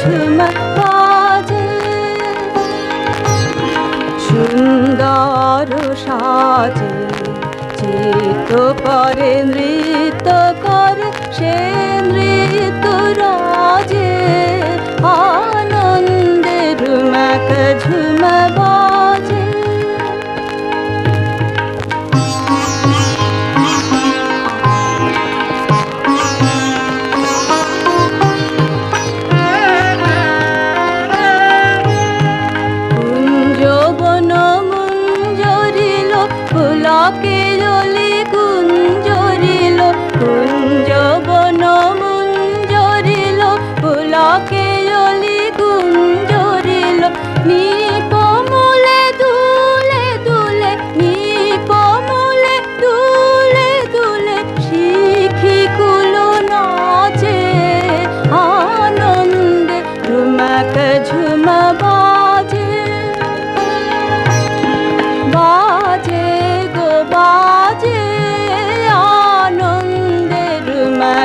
ঝুমক বাজে। সুন্দর সাজে চিত্ত পরে নৃত্য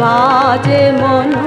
বাজে মন।